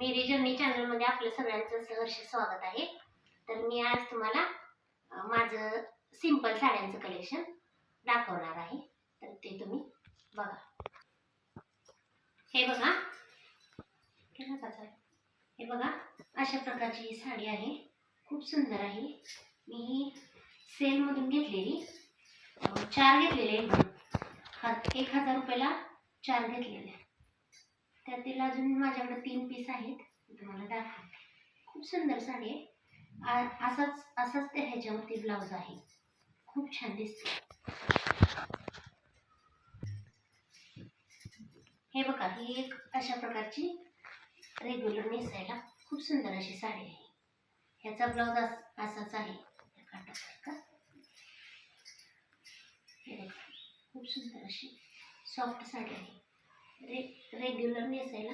मेरी journey चॅनलमध्ये आपलं सगळ्यांचं सहर्ष स्वागत आहे. तर मी आज तुम्हाला माझं सिंपल साड्यांचं कलेक्शन दाखवणार आहे. तर ते तुम्ही बघा. हे बघा. हे बघा अशा प्रकारची ही साडी आहे. खूप सुंदर आहे. मी ही सेलमधून घेतलेली. चार घेतलेले. एक हजार रुपयाला चार घेतलेले. त्यातील अजून माझ्याकडे तीन पीस आहेत. तुम्हाला दाखवते. खूप सुंदर साडी आहे. आ- असाच असाच ते ह्याच्यावरती ब्लाऊज आहे. खूप छान दिसते. हे बघा ही एक अशा प्रकारची रेग्युलर नेसायला खूप सुंदर अशी साडी आहे. ह्याचा ब्लाऊज असाच आहे. काटासारखा हे बघा खूप सुंदर अशी सॉफ्ट साडी आहे. रे रेग्युलर नेसायला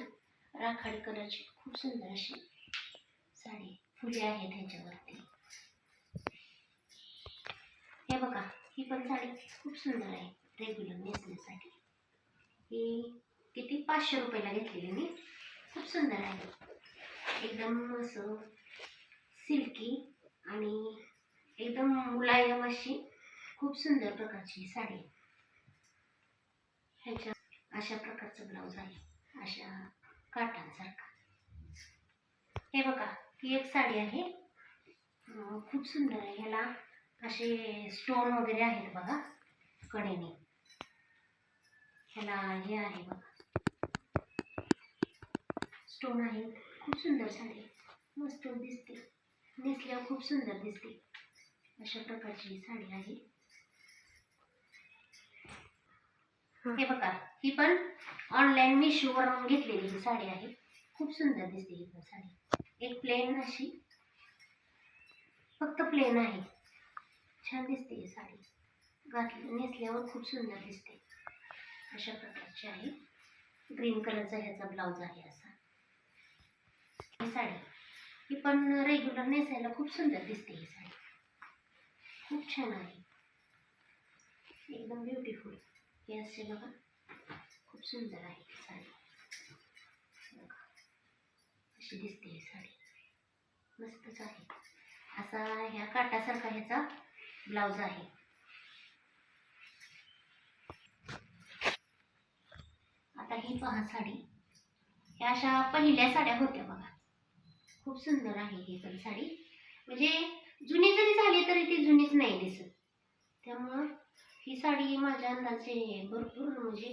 राखाडी कलरची खूप सुंदर अशी साडी फुले आहेत ह्याच्यावरती हे बघा ही पण साडी खूप सुंदर आहे रेग्युलर नेसण्यासाठी ही किती? पाचशे रुपयाला घेतलेली मी. खूप सुंदर आहे. एकदम असं सिल्की आणि एकदम मुलायम अशी खूप सुंदर प्रकारची साडी. ह्याच्या अशा प्रकारचं ब्लाऊज आहे. अशा काटांसारखा. हे बघा ही एक साडी आहे. खूप सुंदर आहे. ह्याला असे स्टोन वगैरे आहेत बघा कडेने. ह्याला हे आहे बघा. स्टोन आहे. खूप सुंदर साडी. मस्त दिसते. नेसल्यावर खूप सुंदर दिसते. अशा प्रकारची साडी आहे. हे बघा ही पण ऑनलाईन मिशोवरून घेतलेली ही साडी आहे. खूप सुंदर दिसते ही पण साडी. एक प्लेन अशी फक्त प्लेन आहे. छान दिसते ही साडी. घातली नेसल्यावर खूप सुंदर दिसते. अशा प्रकारची आहे. ग्रीन कलरचा ह्याचा ब्लाऊज आहे असा. ही साडी. ही पण रेग्युलर नेसायला खूप सुंदर दिसते ही साडी. खूप छान आहे. एकदम ब्युटिफुल हे असे बघा खूप सुंदर आहे ही साडी बघा अशी दिसते ही साडी मस्तच आहे असा ह्या काटासारखा ह्याचा ब्लाऊज आहे आता ही पहा साडी ह्या अशा पहिल्या साड्या होत्या बघा खूप सुंदर आहे ही पण साडी म्हणजे जुनी जरी झाली तरी ती जुनीच नाही दिसत त्यामुळं ही साडी माझ्या अंदाजे भरपूर म्हणजे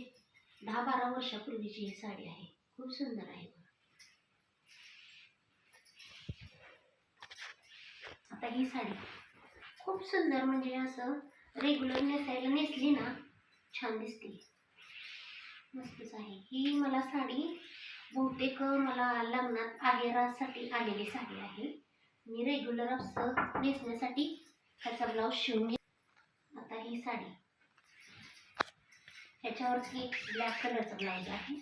दहा बारा वर्षापूर्वीची ही साडी आहे. खूप सुंदर आहे. आता ही साडी खूप सुंदर म्हणजे असं रेग्युलर नेसायला नेसली ना छान दिसते. मस्तच आहे. ही मला साडी बहुतेक मला लग्नात आहेरासाठी आलेली साडी आहे. मी रेग्युलर असं नेसण्यासाठी ह्याचा ब्लाऊज शिवून घे आता ही साडी ह्याच्यावरती ब्लॅक कलरचा ब्लाऊज आहे.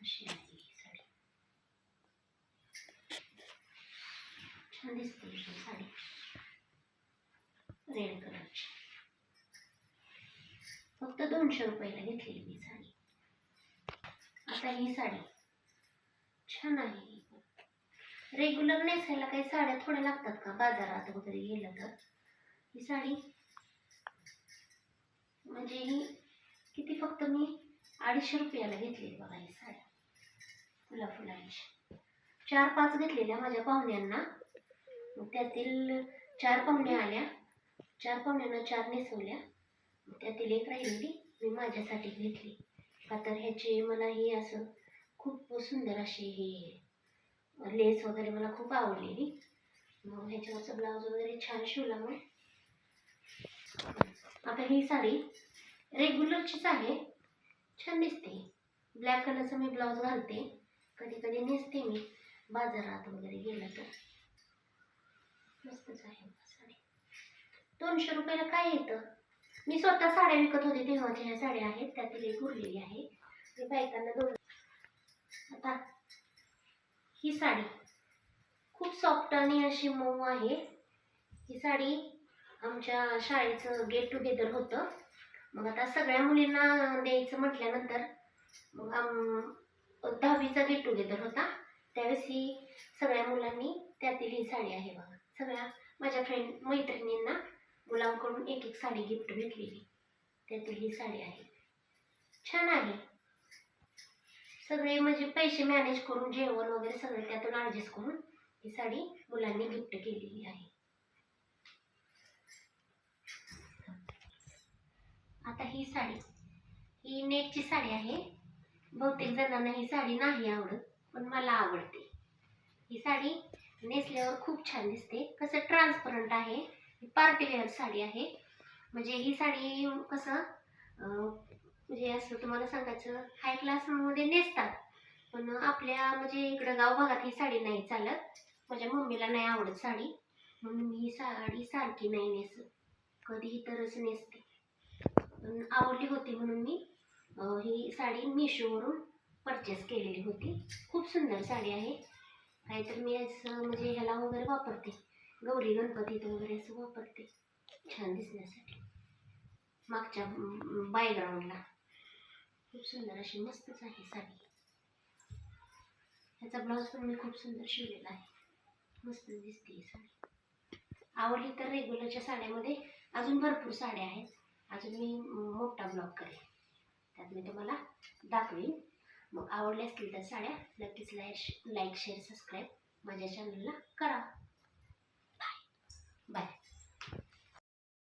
अशी आहे साडी. छान दिसते ही साडी. रेड कलरची फक्त दोनशे रुपयाला घेतलेली मी साडी. आता ही साडी छान आहे. रेग्युलर नेसायला काही साड्या थोड्या लागतात का? बाजारात वगैरे गेलं तर. ही साडी म्हणजे ही किती फक्त मी अडीचशे रुपयाला घेतली बघा ही साड्या फुला फुलांची. चार पाच घेतलेल्या माझ्या पाहुण्यांना. मग त्यातील चार पाहुण्या आल्या. चार पाहुण्यांना चार नेसवल्या. त्यातील एक राहिलेली मी माझ्यासाठी घेतली. का तर ह्याचे मला हे असं खूप सुंदर अशी हे लेस वगैरे मला खूप आवडलेली. मग ह्याच्यावरचा ब्लाऊज वगैरे छान शिवला मग आता ही साडी रेग्युलरचीच आहे. छान दिसते. ब्लॅक कलरचा मी ब्लाऊज घालते. कधी कधी नेसते मी. बाजारात वगैरे गेलं तर. मस्तच आहे. साडी. दोनशे रुपयाला काय येतं? मी स्वतः साड्या विकत होते तेव्हाच्या ह्या साड्या आहेत. त्यातील एक उरलेली आहे. मी बायकांना दोन आता ही साडी खूप सॉफ्ट आणि अशी मऊ आहे. ही साडी आमच्या शाळेचं गेट टुगेदर होतं. मग आता सगळ्या मुलींना द्यायचं म्हटल्यानंतर मग दहावीचा गेट टुगेदर होता. त्यावेळेस ही सगळ्या मुलांनी त्यातील ही साडी आहे बघा. सगळ्या माझ्या फ्रेंड मैत्रिणींना मुलांकडून एक एक साडी गिफ्ट भेटलेली. त्यातील ही साडी आहे. छान आहे. सगळे म्हणजे पैसे मॅनेज करून जेवण वगैरे सगळे त्यातून ॲडजस्ट करून ही साडी मुलांनी गिफ्ट केलेली आहे आता ही साडी. ही नेटची साडी आहे. बहुतेक जणांना ही साडी नाही आवडत पण मला आवडते. ही साडी नेसल्यावर खूप छान दिसते. कसं ट्रान्सपरंट आहे. ही पार्टी वेअर साडी आहे. म्हणजे ही साडी कसं म्हणजे असं तुम्हाला सांगायचं हाय क्लासमध्ये नेसतात. पण आपल्या म्हणजे इकडं गाव भागात ही साडी नाही चालत. माझ्या मम्मीला नाही आवडत साडी. म्हणून मी ही साडी सारखी नाही नेसत. कधीही तरच नेसते. आवडली होती म्हणून मी ही साडी मिशोवरून परचेस केलेली होती. खूप सुंदर साडी आहे. काहीतर मी असं म्हणजे ह्याला वगैरे वापरते. गौरी गणपतीत वगैरे असं वापरते. छान दिसण्यासाठी. मागच्या बायग्राऊंडला खूप सुंदर अशी मस्तच आहे साडी. ह्याचा ब्लाऊज पण मी खूप सुंदर शिवलेला आहे. मस्त दिसते ही साडी. आवडली तर रेग्युलरच्या साड्यामध्ये अजून भरपूर साड्या आहेत. अजून मी मोठा ब्लॉग करेन. त्यात मी तुम्हाला दाखवीन. मग आवडल्या असतील तर साड्या नक्कीच लाईक लाईक शेअर सबस्क्राईब माझ्या चॅनलला करा. Bye bye